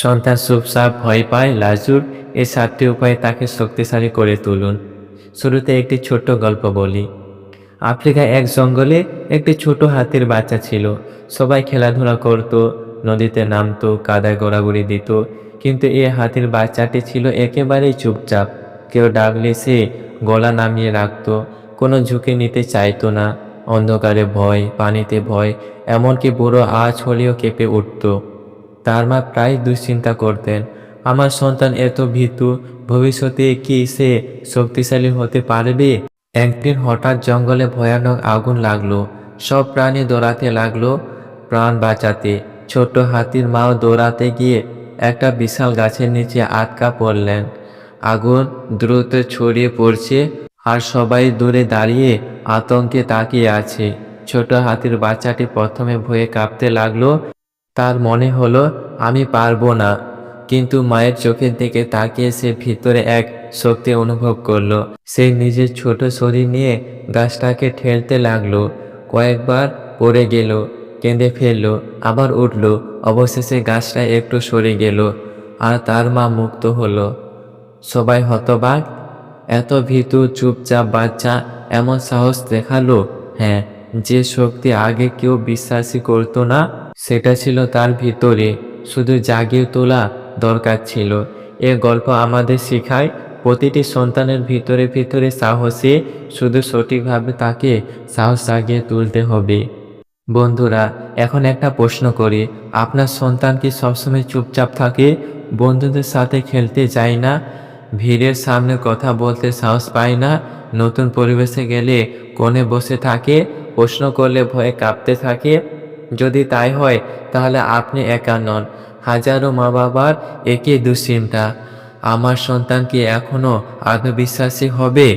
সন্তান চুপচাপ ভয় পায় লাজুর এই সাতটি উপায়ে তাকে শক্তিশালী করে তুলুন। শুরুতে একটি ছোট্ট গল্প বলি। আফ্রিকায় এক জঙ্গলে একটি ছোট হাতির বাচ্চা ছিল। সবাই খেলাধুলা করত, নদীতে নামতো, কাদায় গোড়াগুড়ি দিত, কিন্তু এই হাতির বাচ্চাটি ছিল একেবারেই চুপচাপ। কেউ ডাকলে সে গলা নামিয়ে রাখত, কোনো ঝুঁকি নিতে চাইতো না। অন্ধকারে ভয়, পানিতে ভয়, এমনকি বুড়ো আজ হলেও কেঁপে উঠতো। তার মা প্রায় দুশ্চিন্তা করতেন। আমার সন্তান এত ভীতু, ভবিষ্যতে কি সে শক্তিশালী হতে পারবে? একদিন হঠাৎ জঙ্গলে ভয়ানক আগুন লাগল। সব প্রাণী দৌড়াতে লাগল প্রাণ বাঁচাতে। ছোট্ট হাতির মাও দৌড়াতে গিয়ে একটা বিশাল গাছের নিচে আটকা পড়লেন। আগুন দ্রুত ছড়িয়ে পড়ছে আর সবাই দূরে দাঁড়িয়ে আতঙ্কে তাকিয়ে আছে। ছোট হাতির বাচ্চাটি প্রথমে ভয়ে কাঁপতে লাগল। তার মনে হলো, আমি পারব না। কিন্তু মায়ের চোখের দিকে তাকিয়ে সে ভিতরে এক শক্তি অনুভব করল। সে নিজের ছোট শরীর নিয়ে গাছটাকে ঠেলতে লাগল, কয়েকবার পড়ে গেল, কেঁদে ফেলল, আবার উঠল, অবশেষে গাছটা একটু সরে গেল, আর তার মা মুক্ত হলো। সবাই হতবাক, এত ভীতু, চুপচাপ বাচ্চা এমন সাহস দেখাল? হ্যাঁ যে শক্তি আগে কেউ বিশ্বাসই করতো না সেটা ছিল তার ভিতরে। শুধু জাগিয়ে তোলা দরকার ছিল। এ গল্প আমাদের শেখায় প্রতিটি সন্তানের ভিতরে ভিতরে সাহসে শুধু সঠিকভাবে তাকে সাহস জাগিয়ে তুলতে হবে। বন্ধুরা, এখন একটা প্রশ্ন করি, আপনার সন্তান কি সবসময় চুপচাপ থাকে? বন্ধুদের সাথে খেলতে যায় না? ভিড়ের সামনে কথা বলতে সাহস পায় না? নতুন পরিবেশে গেলে কোণে বসে থাকে, প্রশ্ন করলে ভয়ে কাঁপতে থাকে। যদি তাই হয়, তাহলে আপনি একা নন। হাজারো মা বাবার একই দুশ্চিন্তা। আমার সন্তান কি এখনও আত্মবিশ্বাসী হবে?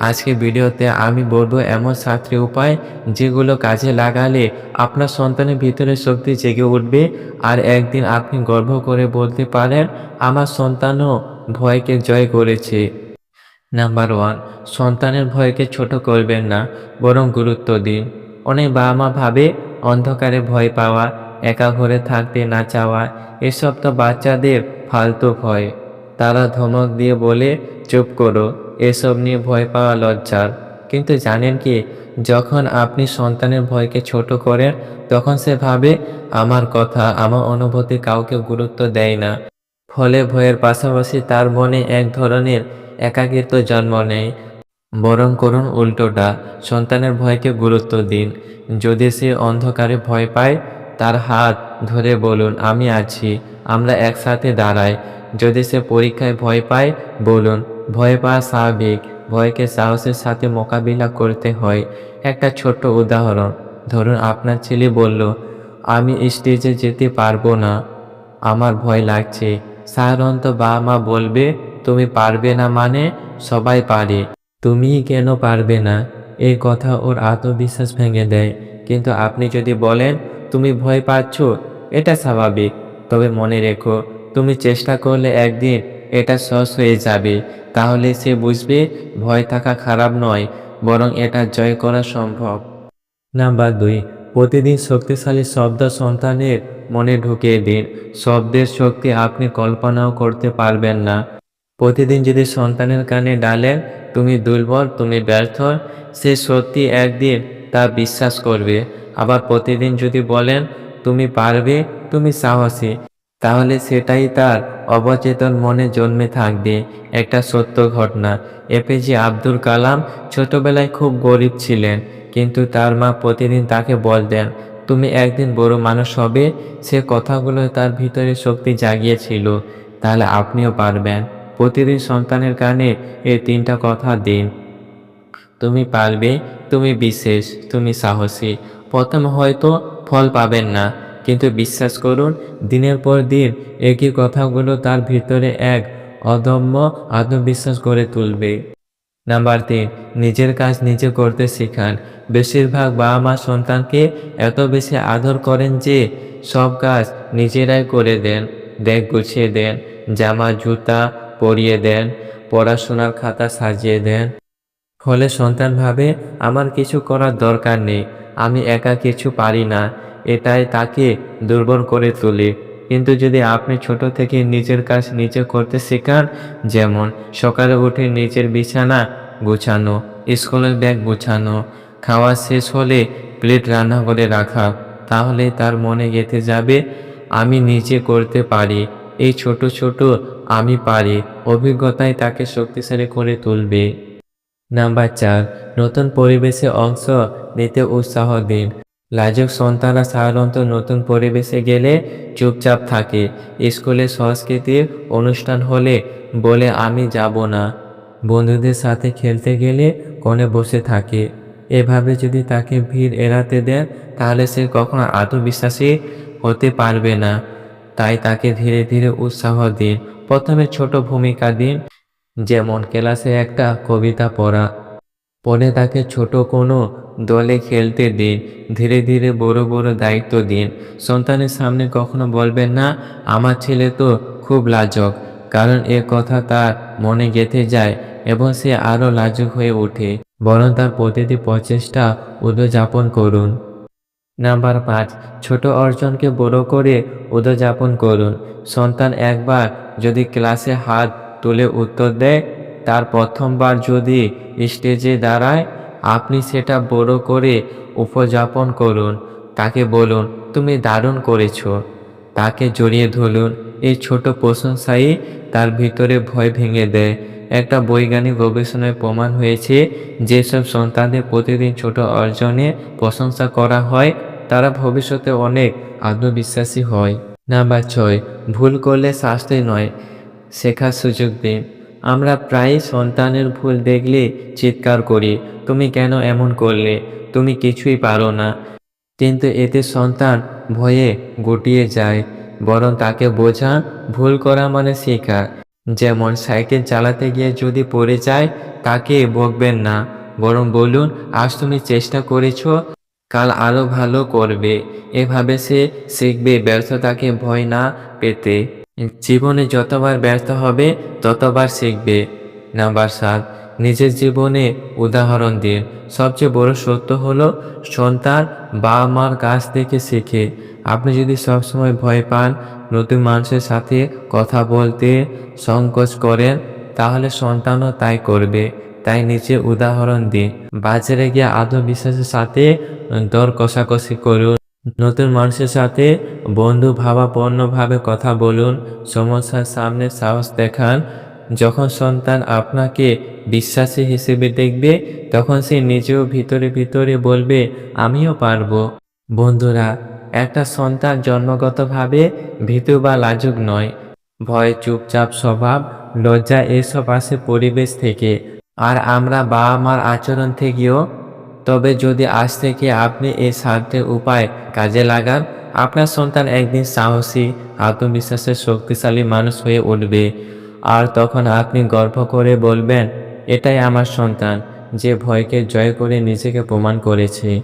আজকে ভিডিওতে আমি বলব এমন সাতটি উপায় যেগুলো কাজে লাগালে আপনার সন্তানের ভিতরে শক্তি জেগে উঠবে। আর একদিন আপনি গর্ব করে বলতে পারেন, আমার সন্তানও ভয়কে জয় করেছে। নাম্বার ওয়ান, সন্তানের ভয়কে ছোট করবেন না, বরং গুরুত্ব দিন। অনেক বাবা মা ভাবে অন্ধকারে ভয় পাওয়া, একা ঘরে থাকতে না চাওয়া, এসব তো বাচ্চাদের ফালতু ভয়। তারা ধমক দিয়ে বলে, চুপ করো, এসব নিয়ে ভয় পাওয়া লজ্জার। কিন্তু জানেন কি, যখন আপনি সন্তানের ভয়কে ছোট করেন, তখন সে ভাবে, আমার কথা, আমার অনুভূতি কাউকে গুরুত্ব দেয় না। ফলে ভয়ের পাশাপাশি তার মনে এক ধরনের একাকিত্ব জন্ম নেয়। বরং করুন উল্টোটা সন্তানের ভয়কে গুরুত্ব দিন। যদি সে অন্ধকারে ভয় পায়, তার হাত ধরে বলুন, আমি আছি, আমরা একসাথে দাঁড়াই। যদি সে পরীক্ষায় ভয় পায়, বলুন, ভয় পাওয়া স্বাভাবিক, ভয়কে সাহসের সাথে মোকাবিলা করতে হয়। একটা ছোট্ট উদাহরণ, ধরুন আপনার ছেলে বলল, আমি স্টেজে যেতে পারব না, আমার ভয় লাগছে। সাধারণত বাবা মা বলবে, তুমি পারবে না মানে সবাই পারে। তুমি কেন পারবে না? এই কথা ওর আত্মবিশ্বাস ভেঙে দেয়। কিন্তু আপনি যদি বলেন, তুমি ভয় পাচ্ছ? এটা স্বাভাবিক। তবে মনে রেখো, তুমি চেষ্টা করলে একদিন এটা সহজ হয়ে যাবে। তাহলে সে বুঝবে, ভয় থাকা খারাপ নয়, বরং এটা জয় করা সম্ভব। নাম্বার দুই, প্রতিদিন শক্তিশালী শব্দ সন্তানের মনে ঢুকিয়ে দিন। শব্দের শক্তি আপনি কল্পনাও করতে পারবেন না। প্রতিদিন যদি সন্তানের কানে ডালেন তুমি দুর্বল, তুমি ব্যর্থ সে সত্যি একদিন তা বিশ্বাস করবে। আবার প্রতিদিন যদি বলেন, তুমি পারবে, তুমি সাহসী, তাহলে সেটাই তার অবচেতন মনে জন্মে থাকবে। একটা সত্য ঘটনা, এপিজে আব্দুল কালাম ছোটবেলায় খুব গরিব ছিলেন, কিন্তু তার মা প্রতিদিন তাকে বলতেন, তুমি একদিন বড় মানুষ হবে, সে কথাগুলো তার ভিতরে শক্তি জাগিয়েছিল, তাহলে আপনিও পারবেন। প্রতিদিন সন্তানের কানে এই তিনটা কথা দিন। তুমি পারবে, তুমি বিশেষ, তুমি সাহসী। প্রথম হয়তো ফল পাবেন না, কিন্তু বিশ্বাস করুন, দিনের পর দিন একই কথাগুলো তার ভিতরে এক অদম্য আত্মবিশ্বাস গড়ে তুলবে। নাম্বার তিন, নিজের কাজ নিজে করতে শেখান। বেশিরভাগ বাবা মা সন্তানকে এত বেশি আদর করেন যে সব কাজ নিজেরাই করে দেন। ব্যাগ গুছিয়ে দেন, জামা, জুতা পরিয়ে দেন, পড়াশোনার খাতা সাজিয়ে দেন। ফলে সন্তান ভাবে, আমার কিছু করার দরকার নেই, আমি একা কিছু পারি না, এটাই তাকে দুর্বল করে তোলে। কিন্তু যদি আপনি ছোট থেকে নিজের কাজ নিজে করতে শেখান, যেমন সকালে উঠে নিজের বিছানা গুছানো, স্কুলের ব্যাগ গুছানো, খাওয়া শেষ হলে প্লেট রান্না করে রাখা, তাহলে তার মনে গেঁথে যাবে, আমি নিজে করতে পারি। এই ছোট ছোট আমি পারি অভিজ্ঞতায় তাকে শক্তিশালী করে তুলবে। নাম্বার চার, নতুন পরিবেশে অংশ নিতে উৎসাহ দিন। লাজুক সন্তানরা সাধারণত নতুন পরিবেশে গেলে চুপচাপ থাকে। স্কুলে সংস্কৃতির অনুষ্ঠান হলে বলে, আমি যাব না। বন্ধুদের সাথে খেলতে গেলে কোণে বসে থাকে। এভাবে যদি তাকে ভিড় এড়াতে দেন, তাহলে সে কখনো আত্মবিশ্বাসী হতে পারবে না। তাই তাকে ধীরে ধীরে উৎসাহ দিন। প্রথমে ছোট ভূমিকা দিন। যেমন ক্লাসে একটা কবিতা পড়া। পরে তাকে ছোট কোনো দলে খেলতে দিন। ধীরে ধীরে বড় বড় দায়িত্ব দিন। সন্তানের সামনে কখনো বলবেন না, আমার ছেলে তো খুব লাজক। কারণ এ কথা তার মনে গেঁথে যায় এবং সে আরও লাজুক হয়ে ওঠে। বরং তার প্রতিটি প্রচেষ্টা উদযাপন করুন। নাম্বার পাঁচ, ছোট অর্জনকে বড় করে উদযাপন করুন। সন্তান একবার যদি ক্লাসে হাত তুলে উত্তর দেয়, তার প্রথমবার যদি স্টেজে দাঁড়ায়, আপনি সেটা বড় করে উপযাপন করুন। তাকে বলুন, তুমি দারুণ করেছ। তাকে জড়িয়ে ধরুন। এই ছোট প্রশংসাই তার ভিতরে ভয় ভেঙে দেয়। একটা বৈজ্ঞানিক গবেষণায় প্রমাণ হয়েছে যেসব সন্তানদের প্রতিদিন ছোট অর্জনে প্রশংসা করা হয়, তারা ভবিষ্যতে অনেক আত্মবিশ্বাসী হয়। নাম্বার ছয়, ভুল করলে শাস্তি নয়, শেখার সুযোগ দিন। আমরা প্রায়ই সন্তানের ভুল দেখলে চিৎকার করি, তুমি কেন এমন করলে? তুমি কিছুই পারো না। কিন্তু এতে সন্তান ভয়ে গটিয়ে যায়, বরং তাকে বোঝান ভুল করা মানে শেখা যেমন সাইকেল চালাতে গিয়ে যদি পড়ে যায় তাকে বকবেন না? বরং বলুন, আজ তুমি চেষ্টা করেছ, কাল আরও ভালো করবে। এভাবে সে শিখবে ব্যর্থতাকে ভয় না পেতে। জীবনে যতবার ব্যর্থ হবে, ততবার শিখবে। নাম্বার সাত। নিজের জীবনে উদাহরণ দিয়ে। সবচেয়ে বড় সত্য হলো, সন্তান বাবা মার কাছ থেকে শেখে। আপনি যদি সবসময় ভয় পান, নতুন মানুষের সাথে কথা বলতে সংকোচ করেন, তাহলে সন্তানও তাই করবে। তাই নিচে উদাহরণ দিন। বাজারে গিয়ে আত্মবিশ্বাসের সাথে দর কষাকষি করুন। নতুন মানুষের সাথে বন্ধু ভাবাপন্নভাবে কথা বলুন। সমস্যার সামনে সাহস দেখান। যখন সন্তান আপনাকে বিশ্বাসী হিসেবে দেখবে, তখন সে নিজেও ভিতরে ভিতরে বলবে, আমিও পারব। বন্ধুরা, একটা সন্তান জন্মগতভাবে ভীতু বা লাজুক নয়। ভয়, চুপচাপ স্বভাব, লজ্জা এসব আসে পরিবেশ থেকে। আর আমরা বাবা মার আচরণ থেকেও, তবে যদি আজ থেকে আপনি এই সাতটি উপায় কাজে লাগান, আপনার সন্তান একদিন সাহসী আত্মবিশ্বাসের শক্তিশালী মানুষ হয়ে উঠবে। আর তখন আপনি গর্ব করে বলবেন, এটাই আমার সন্তান, যে ভয়কে জয় করে নিজেকে প্রমাণ করেছে।